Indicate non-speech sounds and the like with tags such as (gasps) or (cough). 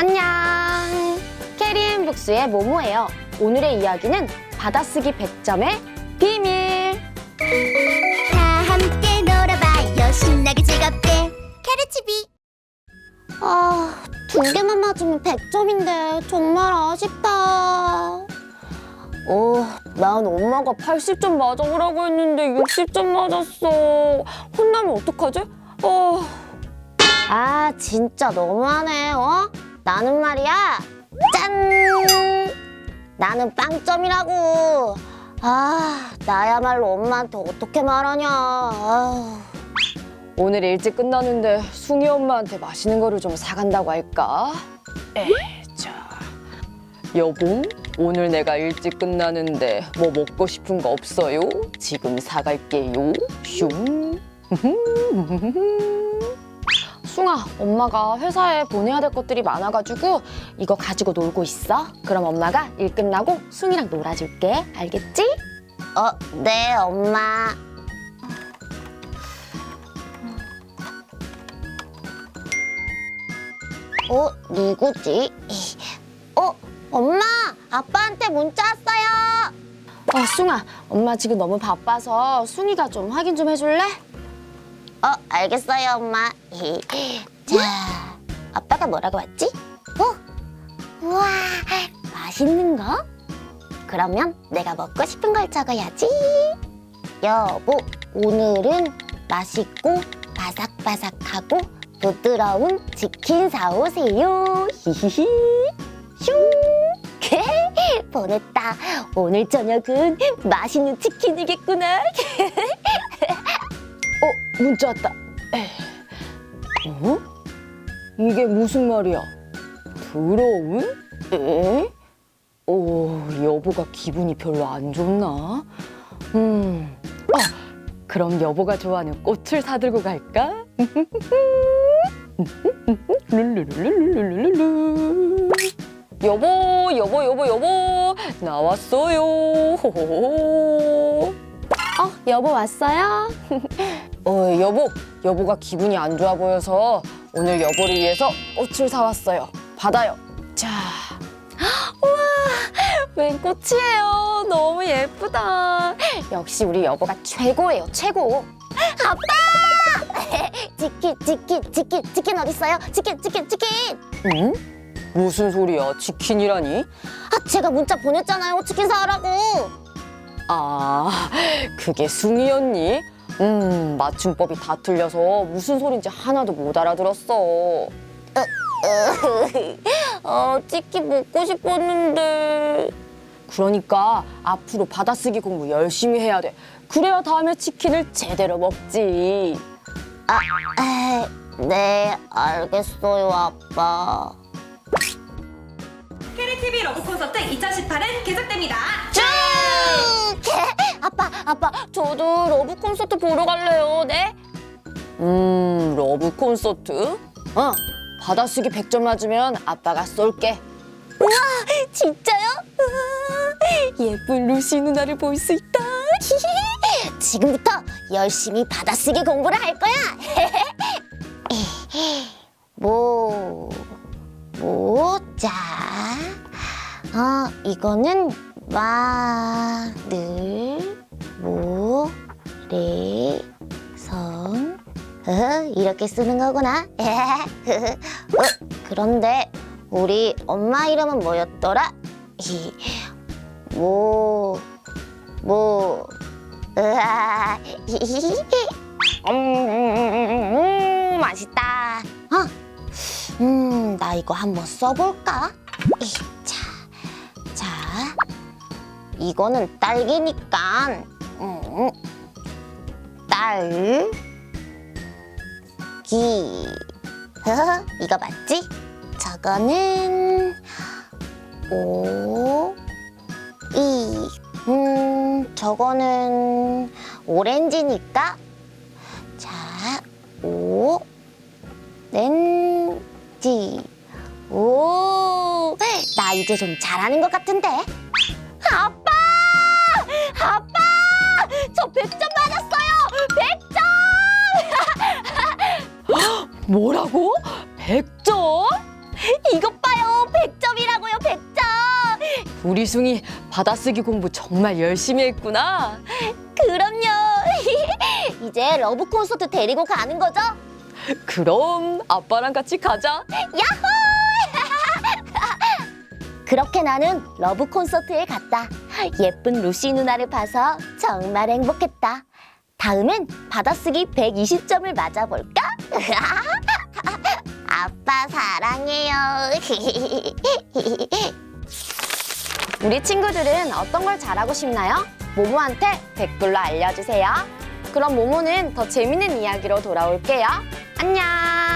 안녕. 캐리앤 북스의 모모예요. 오늘의 이야기는 받아쓰기 100점의 비밀. 다 함께 놀아봐요 신나게 즐겁게 캐르치비 아, 두 개만 맞으면 100점인데 정말 아쉽다. 어, 난 엄마가 80점 맞아보라고 했는데 60점 맞았어. 혼나면 어떡하지? 어. 아, 진짜 너무하네, 어? 나는 말이야. 짠! 나는 빵점이라고. 아, 나야말로 엄마한테 어떻게 말하냐. 아. 오늘 일찍 끝나는데 숭이 엄마한테 맛있는 거를 좀 사간다고 할까? 에자 여보 오늘 내가 일찍 끝나는데 뭐 먹고 싶은 거 없어요? 지금 사갈게요 슝 (laughs) 숭아 엄마가 회사에 보내야 될 것들이 많아가지고 이거 가지고 놀고 있어 그럼 엄마가 일 끝나고 숭이랑 놀아줄게 알겠지? 어, 네 엄마 어, 누구지? 어, 엄마! 아빠한테 문자 왔어요! 어, 숭아, 엄마 지금 너무 바빠서 숭이가 좀 확인 좀 해줄래? 어, 알겠어요, 엄마. (laughs) 자, 아빠가 뭐라고 왔지? 어? 우와, 맛있는 거? 그러면 내가 먹고 싶은 걸 적어야지. 여보, 오늘은 맛있고 바삭바삭하고 부드러운 치킨 사오세요. 히히히. 슝. (laughs) 보냈다. 오늘 저녁은 맛있는 치킨이겠구나. (laughs) 어, 문자 왔다. 에. 어? 이게 무슨 말이야? 더러운? 에? 오, 여보가 기분이 별로 안 좋나? 음, 어, 그럼 여보가 좋아하는 꽃을 사들고 갈까? (laughs) 룰루룰루룰루룰루. 여보, 여보, 여보, 여보, 나왔어요. 호호호. 어, 여보 왔어요? (laughs) 어, 여보, 여보가 기분이 안 좋아 보여서 오늘 여보를 위해서 꽃을 사왔어요. 받아요. 자, (gasps) 우와, 웬 꽃이에요? 너무 예쁘다. 역시 우리 여보가 최고예요, 최고. (laughs) 아빠! (laughs) 치킨, 치킨, 치킨, 치킨 어딨어요? 치킨, 치킨, 치킨! 응? 무슨 소리야? 치킨이라니? 아, 제가 문자 보냈잖아요. 치킨 사라고. 아, 그게 숭이였니? 음, 맞춤법이 다 틀려서 무슨 소린지 하나도 못 알아들었어. 어, 치킨 먹고 싶었는데. 그러니까 앞으로 받아쓰기 공부 열심히 해야 돼. 그래야 다음에 치킨을 제대로 먹지. 아, 네, 알겠어요, 아빠. 캐리TV 러브 콘서트 2018은 계속됩니다. 쭉! 아빠, 저도 러브 콘서트 보러 갈래요, 네? 음, 러브 콘서트? 어, 받아쓰기 100점 맞으면 아빠가 쏠게. 우와, 진짜요? 우와, 예쁜 루시 누나를 볼 수 있다. (laughs) 지금부터 열심히 받아쓰기 공부를 할 거야. (laughs) 뭐, 뭐, 자. 어, 이거는 마 이렇게 쓰는 거구나. (laughs) 어, 그런데 우리 엄마 이름은 뭐였더라? 히, 모, 모, 으아. (laughs) 음, 음, 음, 맛있다. 어, 음, 나 이거 한번 써볼까? 이, (laughs) 자, 자, 이거는 딸기니까, 음, 딸, 기, 허허, (laughs) 이거 맞지? 저거는 오, 이, 음, 저거는 오렌지니까, 자, 오, 렌지. 오, 나 이제 좀 잘하는 것 같은데. 아빠! 아빠! 저 100점 뭐라고? 100점? 이것 봐요! 우리 숭이 받아쓰기 공부 정말 열심히 했구나. 그럼요. (laughs) 이제 러브 콘서트 데리고 가는 거죠? 그럼 아빠랑 같이 가자. (laughs) 그렇게 나는 러브 콘서트에 갔다. 예쁜 루시 누나를 봐서 정말 행복했다. 다음엔 받아쓰기 120점을 맞아볼까? (laughs) 아빠 사랑해요. (laughs) 우리 친구들은 어떤 걸 잘하고 싶나요? 모모한테 댓글로 알려주세요. 그럼 모모는 더 재밌는 이야기로 돌아올게요. 안녕!